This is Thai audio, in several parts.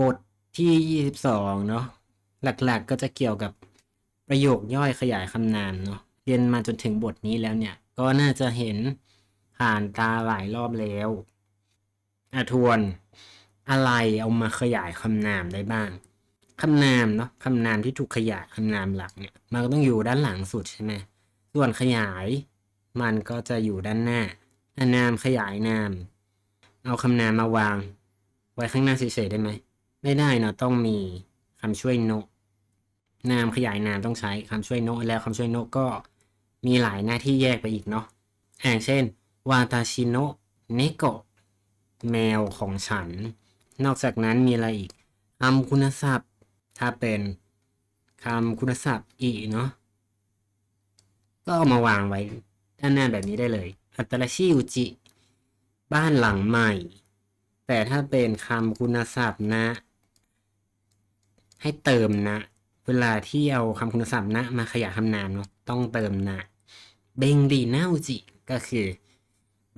บทที่ 22 เนาะหลักๆก็จะเกี่ยวกับประโยคย่อยขยายคำนามเนาะเรียนมาจนถึงบทนี้แล้วเนี่ย ก็น่าจะเห็นผ่านตาหลายรอบแล้วอะทวนอะไรเอามาขยายคำนามได้บ้างคำนามเนาะคำนามที่ถูกขยายคำนามหลักเนี่ยมันก็ต้องอยู่ด้านหลังสุดใช่ไหมส่วนขยายมันก็จะอยู่ด้านหน้าอนนามขยายนาม เอาคำนามมาวาง ไว้ข้างหน้าเฉยๆได้ไหม ไม่ได้เนาะต้องมีคำช่วยโนะนามขยายนามต้องใช้คำช่วยโนะแล้วคำช่วยโนะก็มีหลายหน้าที่แยกไปอีกเนาะอย่างเช่นวาตาชิโนะเนโกะแมวของฉัน นอกจากนั้นมีอะไรอีกคำคุณศัพท์ ถ้าเป็นคำคุณศัพท์อีเนาะก็เอามาวางไว้ด้านหน้าแบบนี้ได้เลย อัตราชิอุจิ บ้านหลังใหม่ แต่ถ้าเป็นคำคุณศัพท์นะ ให้เติมนะ เวลาที่เอาคำคุณศัพท์นะ มาขยายคำนามเนาะต้องเติมนะ เบงดีนาอุจิ ก็คือ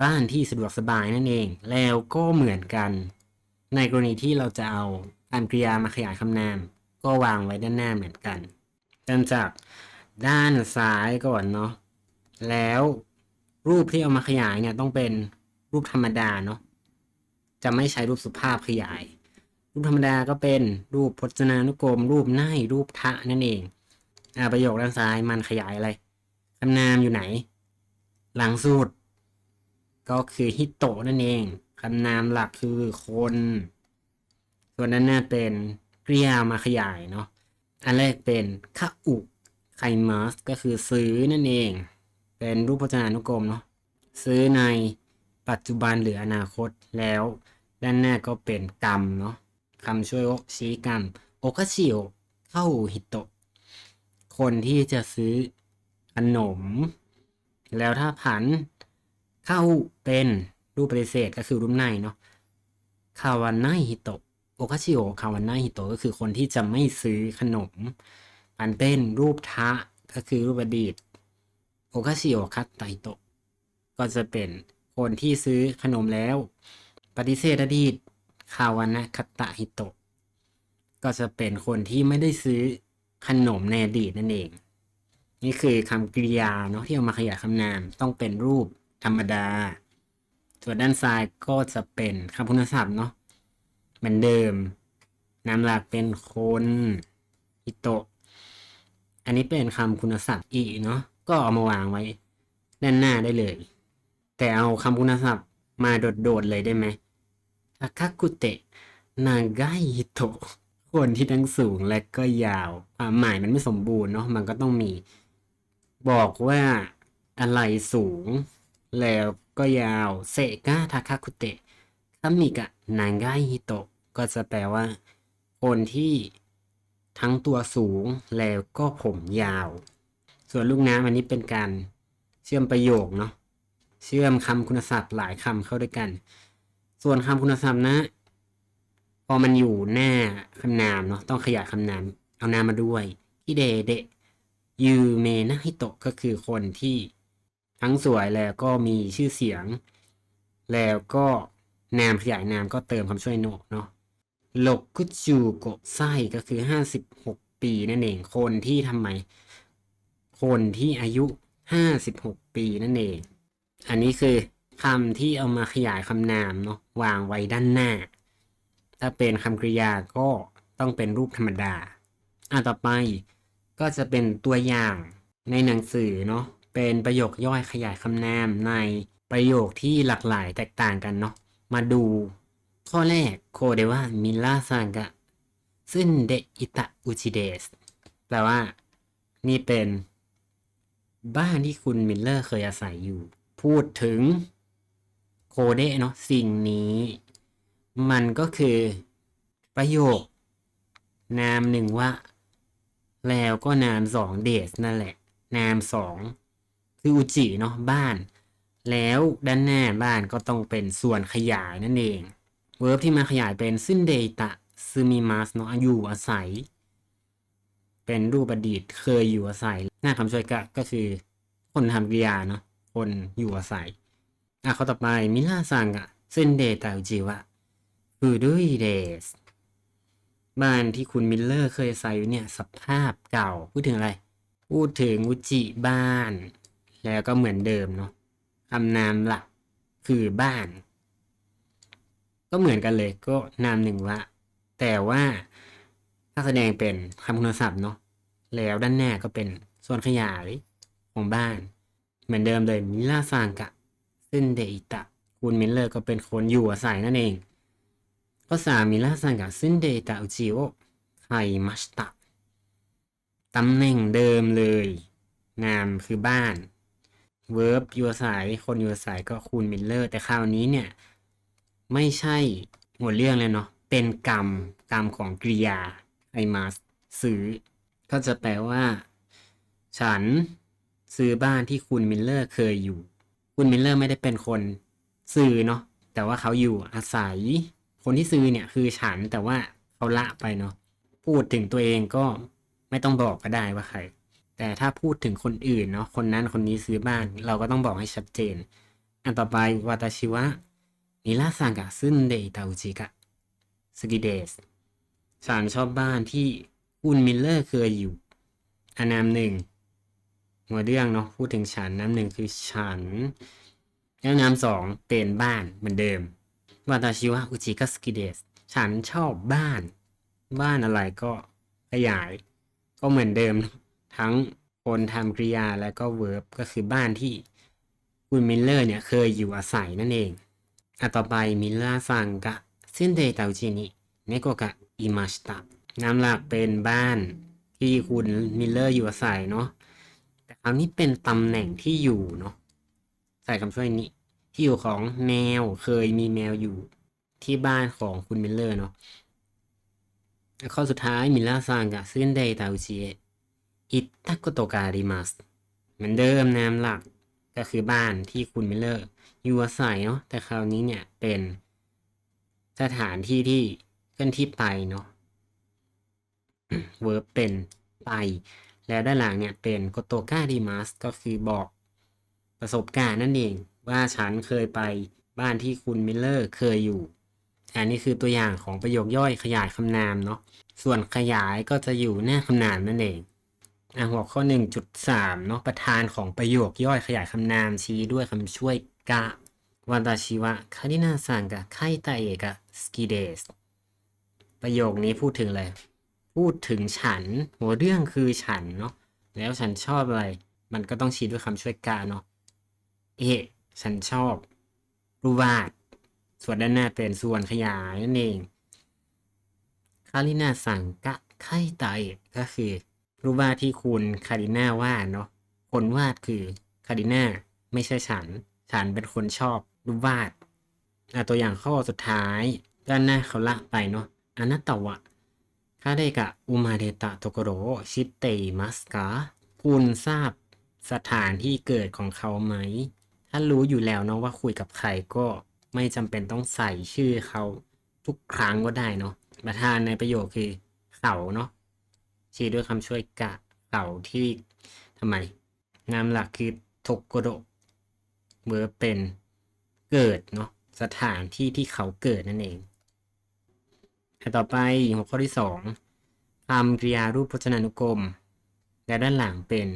บ้านที่สะดวกสบายนั่นเอง แล้วก็เหมือนกัน ในกรณีที่เราจะเอาการกริยามาขยายคำนาม ก็วางไว้ด้านหน้าเหมือนกันเริ่มจากด้านซ้ายก่อนเนาะแล้วรูปที่เอามาขยายเนี่ยต้องเป็นรูปธรรมดาเนาะจะไม่ใช้รูปสุภาพขยาย รูปธรรมดาก็เป็นรูปพจนานุกรม รูปไนรูปทะนั่นเองอ่าประโยคด้านซ้ายมันขยายอะไรคำนามอยู่ไหน หลังสุด ก็คือฮิโตะนั่นเองคำนามหลักคือคน ส่วนด้านหน้าเป็นกริยามาขยายเนาะอันแรกเป็นคาอุไคมัสก็คือซื้อนั่นเอง เป็นรูปพจนานุกรมเนาะซื้อในปัจจุบันหรืออนาคตแล้ว ด้านหน้าก็เป็นกรรมเนาะ คำช่วยชี้กรรมโอคาชิโอเข้าฮิโตะคนที่จะซื้อขนม แล้วถ้าผันเข้าเป็นรูปปฏิเสธก็คือรูปในเนาะคาวานาฮิโตะโอคาชิโอคาวานาฮิโตะก็คือคนที่จะไม่ซื้อขนมอันเป็นรูปทะก็คือรูปอดีตโอคาชิโอคัตไตโตะก็จะเป็นคนที่ซื้อขนมแล้ว ปฏิเสธอดีต คาวานะคัตะฮิโตะก็จะเป็นคนที่ไม่ได้ซื้อขนมในอดีตนั่นเอง นี่คือคำกริยาเนาะที่เอามาขยายคำนามต้องเป็นรูปธรรมดา ส่วนด้านซ้ายก็จะเป็นคำคุณศัพท์เนาะเหมือนเดิมนามหลักเป็นคนอิโตะอันนี้เป็นคำคุณศัพท์อีเนาะก็เอามาวางไว้ด้านหน้าได้เลย แต่เอาคำคุณศัพท์มาโดดๆเลยได้ไหม ทาคากุเตะนากาฮิโตะคนที่ทั้งสูงและก็ยาว ความหมายมันไม่สมบูรณ์เนาะมันก็ต้องมี บอกว่าอะไรสูง แล้วก็ยาวเซกาทาคาคุเตะถ้ามีกะนางไกฮิโตะก็จะแปลว่า คนที่ทั้งตัวสูงแล้วก็ผมยาว ส่วนลูกน้ำอันนี้เป็นการเชื่อมประโยคเนาะเชื่อมคำคุณศัพท์หลายคำเข้าด้วยกัน ส่วนคำคุณศัพท์นะ พอมันอยู่หน้าคำนามเนาะต้องขยายคำนาม เอานามมาด้วยฮิเดเดยูเมนะฮิโตะก็คือคนที่ทั้งสวยแล้วก็มีชื่อเสียง แล้วก็นามขยายนามก็เติมคำช่วยโนเนาะโลกุจูโกไซก็คือห้าสิบหกปีนั่นเองคนที่ทำไม คนที่อายุห้าสิบหกปีนั่นเอง อันนี้คือ คำที่เอามาขยายคำนามเนาะวางไว้ด้านหน้า ถ้าเป็นคำกริยาก็ต้องเป็นรูปธรรมดาอะต่อไปก็จะเป็นตัวอย่างในหนังสือเนาะเป็นประโยคย่อยขยายคำนามในประโยคที่หลากหลายแตกต่างกันเนาะมาดูข้อแรกโคเดว่ามิลาซังกะซึ่นเดอิตะอุจิเดสแปลว่านี่เป็นบ้านที่คุณมิลเลอร์เคยอาศัยอยู่ พูดถึง โคเดเนาะสิ่งนี้ มันก็คือประโยค นามหนึ่งว่า แล้วก็นามสองเดสนั่นแหละ นามสองคืออุจิเนาะบ้าน แล้วด้านหน้าบ้านก็ต้องเป็นส่วนขยายนั่นเองเวิร์บที่มาขยายเป็นซึนเดตะซึมิมัสเนาะอยู่อาศัย เป็นรูปอดีตเคยอยู่อาศัย หน้าคำช่วยกะก็คือ คนทำกริยาเนาะคนอยู่อาศัย อะข้อต่อไปมิลาซังอะซึนเดตะอุจิวะฟูดุยเดสบ้านที่คุณมิลเลอร์เคยใส่อยู่เนี่ยสภาพเก่าพูดถึงอะไร พูดถึงอุจิบ้าน แล้วก็เหมือนเดิมเนาะคำนามหลักคือบ้าน ก็เหมือนกันเลยก็นามหนึ่งว่าแต่ว่าถ้าแสดงเป็นคำคุณศัพท์เนาะแล้วด้านหน้าก็เป็นส่วนขยายของบ้าน เหมือนเดิมเลยมิลาซังกะ ซึ่งเดอิตะคุณมิลเลอร์ก็เป็นคนอยู่อาศัยนั่นเองข้อสามมิลาซังกะซึ่งเดอิตะอุจิโอไคมัสตะตำแหน่งเดิมเลย นามคือบ้านเวิร์บอยู่อาศัยคนอยู่อาศัยก็คุณมิลเลอร์ แต่คราวนี้เนี่ย ไม่ใช่หมวดเรื่องเลยเนาะเป็นกรรมกรรมของกริยาไอมาสซื้อ ก็จะแปลว่า ฉันซื้อบ้านที่คุณมิลเลอร์เคยอยู่ คุณมิลเลอร์ไม่ได้เป็นคนซื้อเนาะแต่ว่าเขาอยู่อาศัย คนที่ซื้อเนี่ยคือฉันแต่ว่าเขาละไปเนาะพูดถึงตัวเองก็ไม่ต้องบอกก็ได้ว่าใคร แต่ถ้าพูดถึงคนอื่นเนาะคนนั้นคนนี้ซื้อบ้าน เราก็ต้องบอกให้ชัดเจน อันต่อไปวาตาชิวะมิลาซังกะซึนเดอิตาอุจิกะสกิเดสฉันชอบบ้านที่คุณมิลเลอร์เคยอยู่อันนามหนึ่ง หัวเรื่องเนาะพูดถึงฉันนามหนึ่งคือฉันแล้วนามสองเป็นบ้านเหมือนเดิมวาตาชิวะอุจิกะสกิเดสฉันชอบบ้าน บ้านอะไรก็ขยาย ก็เหมือนเดิม ทั้งคนทำกริยาและก็เวิร์บก็คือบ้านที่คุณมิลเลอร์เนี่ยเคยอยู่อาศัยนั่นเองอะต่อไปมิลเล่าซังกะซึนเดตาอุจินิเนโกกะอิมาชิตะนามหลักเป็นบ้านที่คุณมิลเลอร์อยู่อาศัยเนาะ แต่คราวนี้เป็นตำแหน่งที่อยู่เนาะใส่คำช่วยนี้ ที่อยู่ของแมวเคยมีแมวอยู่ที่บ้านของคุณมิลเลอร์เนาะข้อสุดท้ายมิลล่าซังกะซึนเดตาอุจิเอะอิตะโกโตการิมัสเหมือนเดิมนามหลักก็คือบ้านที่คุณมิลเลอร์อยู่อาศัยเนาะแต่คราวนี้เนี่ยเป็นสถานที่ที่เคลื่อนที่ไปเนาะเวิร์บเป็นไป แล้วด้านหลังเนี่ยเป็นโกโตกาดิมัสก็คือบอกประสบการณ์นั่นเอง ว่าฉันเคยไปบ้านที่คุณมิลเลอร์เคยอยู่ อันนี้คือตัวอย่างของประโยคย่อยขยายคำนามเนาะส่วนขยายก็จะอยู่หน้าคำนามนั่นเองอะหัวข้อ 1.3เนาะประธานของประโยคย่อยขยายคำนามชี้ด้วยคำช่วยกะวันตาชิวะคารินาซังกะไคไตเอกะสกิเดสประโยคนี้พูดถึงอะไร พูดถึงฉัน หัวเรื่องคือฉันเนาะแล้วฉันชอบอะไร มันก็ต้องชี้ด้วยคำช่วยกะเนาะเอะฉันชอบรูปวาดส่วนด้านหน้าเป็นส่วนขยายนั่นเองคารินาซังกะไคไตก็คือรูปวาดที่คุณคาริน่าวาดเนาะคนวาดคือคาริน่าไม่ใช่ฉัน ฉันเป็นคนชอบรูปวาดอะตัวอย่างข้อสุดท้าย ด้านหน้าเขาละไปเนาะอนาตาวะ คาเดกะอุมาเดตะโตโกโรชิเตมัสกาคุณทราบสถานที่เกิดของเขาไหม ถ้ารู้อยู่แล้วเนาะว่าคุยกับใครก็ไม่จำเป็นต้องใส่ชื่อเขาทุกครั้งก็ได้เนาะประธานในประโยคคือเขาเนาะชี้ด้วยคำช่วยกะเก่าที่ทำไม นามหลักคือทกโกโดเบอร์เป็นเกิดเนาะสถานที่ที่เขาเกิดนั่นเองันต่อไปหัวข้อที่สองคำกริยารูปพจนานุกรม และด้านหลังเป็น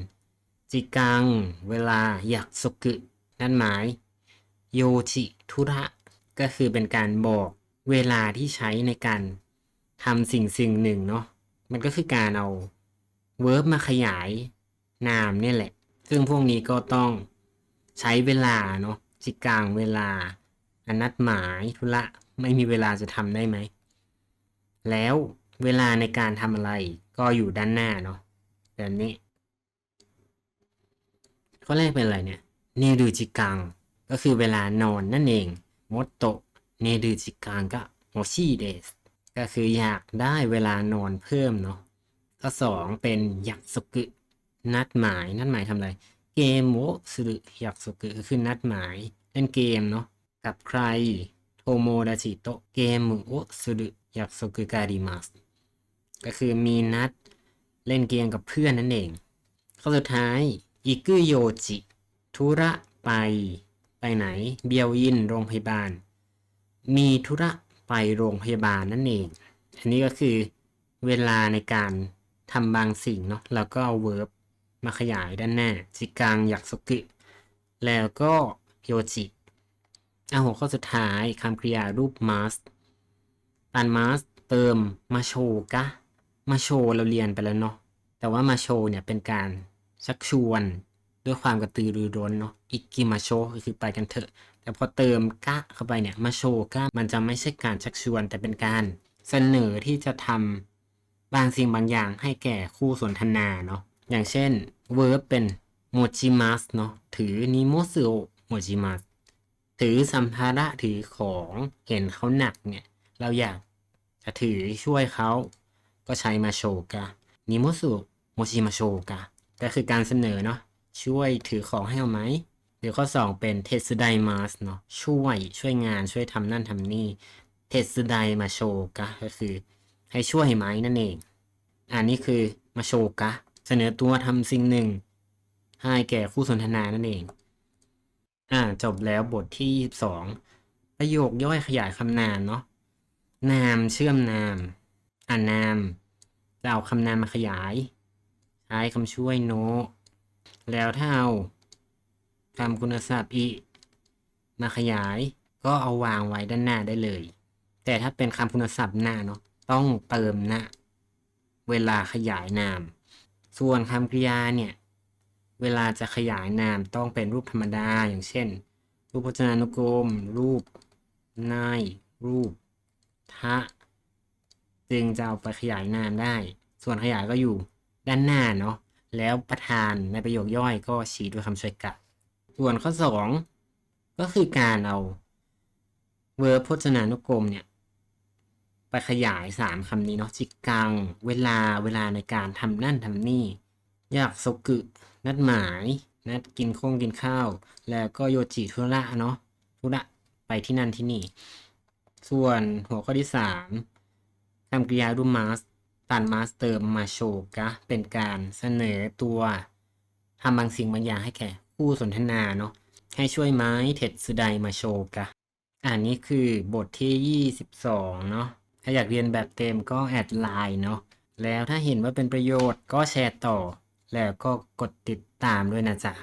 จิกัง เวลาอยากสกุนั่นหมายโยชิทุระก็คือเป็นการบอกเวลาที่ใช้ในการทำสิ่งสิ่งหนึ่งเนาะมันก็คือการเอาเวิร์บมาขยายนามเนี่ยแหละ ซึ่งพวกนี้ก็ต้องใช้เวลาเนาะจิกลางเวลา อนนัดหมายธุระไม่มีเวลาจะทำได้ไหม แล้วเวลาในการทำอะไรก็อยู่ด้านหน้าเนาะแบบนี้ ข้อแรกเป็นอะไรเนี่ยเนดูจิกัง ก็คือเวลานอนนั่นเองมดโตเนดูจิกังก็โมชิเดสก็คืออยากได้เวลานอนเพิ่มเนาะข้อสองเป็นยักสุกุนัดหมายนัดหมายทำอะไร เกมโมสุรุยักสุกุก็คือนัดหมายเล่นเกมเนาะกับใครโทโมดาจิโตเกมโอสุรุ ยักสุกุการิมัสก็คือมีนัดเล่นเกมกับเพื่อนนั่นเอง ข้อสุดท้ายอิกุโยจิธุระไป ไปไหน เบียวยินโรงพยาบาล มีธุระไปโรงพยาบาลนั่นเอง อันนี้ก็คือเวลาในการทำบางสิ่งเนาะแล้วก็เอา verb มาขยายด้านหน้าจิกังอยากสกิแล้วก็โยจิเอะหัวข้อสุดท้ายคำกริยารูป must ตัน must เติมมาโชกะมาโชเราเรียนไปแล้วเนาะแต่ว่ามาโชเนี่ยเป็นการชักชวนด้วยความกระตือรือร้นเนาะอิกิมาโชก็คือไปกันเถอะ แต่พอเติมกะเข้าไปเนี่ยมาโชกะมันจะไม่ใช่การชักชวน แต่เป็นการเสนอที่จะทำบางสิ่งบางอย่างให้แก่คู่สนทนาเนาะอย่างเช่น verb เป็นโมจิมัสเนาะถือนิโมสึโอโมจิมัสถือสัมภาระถือของเห็นเขาหนักเนี่ย เราอยากจะถือช่วยเขาก็ใช้มาโชกะนิโมสุโมชิมาโชกะก็คือการเสนอเนาะช่วยถือของให้เอาไหม หรือข้อ 2 เป็นเทสไดมาสเนาะช่วยช่วยงานช่วยทำนั่นทำนี่เทสไดมาโชกะก็คือให้ช่วยไหมนั่นเอง อันนี้คือมาโชกะเสนอตัวทำสิ่งหนึ่ง ให้แก่คู่สนทนานั่นเอง อ่าจบแล้วบทที่ 22 ประโยคย่อยขยายคำนามเนาะ นามเชื่อมนาม อ่านาม จะเอาคำนามมาขยาย ใช้คำช่วยโน แล้วถ้าเอาคำคุณศัพท์อีมาขยาย ก็เอาวางไว้ด้านหน้าได้เลย แต่ถ้าเป็นคำคุณศัพท์หน้าเนาะ ต้องเติมหน้าเวลาขยายนาม ส่วนคำกริยาเนี่ย เวลาจะขยายนามต้องเป็นรูปธรรมดา อย่างเช่น รูปพจนานุกรม รูปนายรูป ทะ จึงจะเอาไปขยายนามได้ ส่วนขยายก็อยู่ด้านหน้าเนาะแล้วประธานในประโยคย่อยก็ชี้ด้วยคำช่วยกะ ส่วนข้อ 2 ก็คือการเอาเวอร์พจนานุกรมเนี่ยไปขยาย 3คำนี้เนาะจิกัง เวลาเวลาในการทำนั่นทำนี่ อยากโซกึนัดหมาย นัดกินข้งกินข้าว แล้วก็โยจิธุระเนาะธุระไปที่นั่นที่นี่ ส่วนหัวข้อที่3คำกริยารูมาสตันมาสเติมมาโชกะเป็นการเสนอตัวทำบางสิ่งบางอย่างให้แก่คู่สนทนาเนาะให้ช่วยไม้เท็ดสุไดมาโชกะอันนี้คือบทที่ 22 เนาะถ้าอยากเรียนแบบเต็มก็แอดไลน์เนาะแล้วถ้าเห็นว่าเป็นประโยชน์ก็แชร์ต่อ แล้วก็กดติดตามด้วยนะจ๊ะ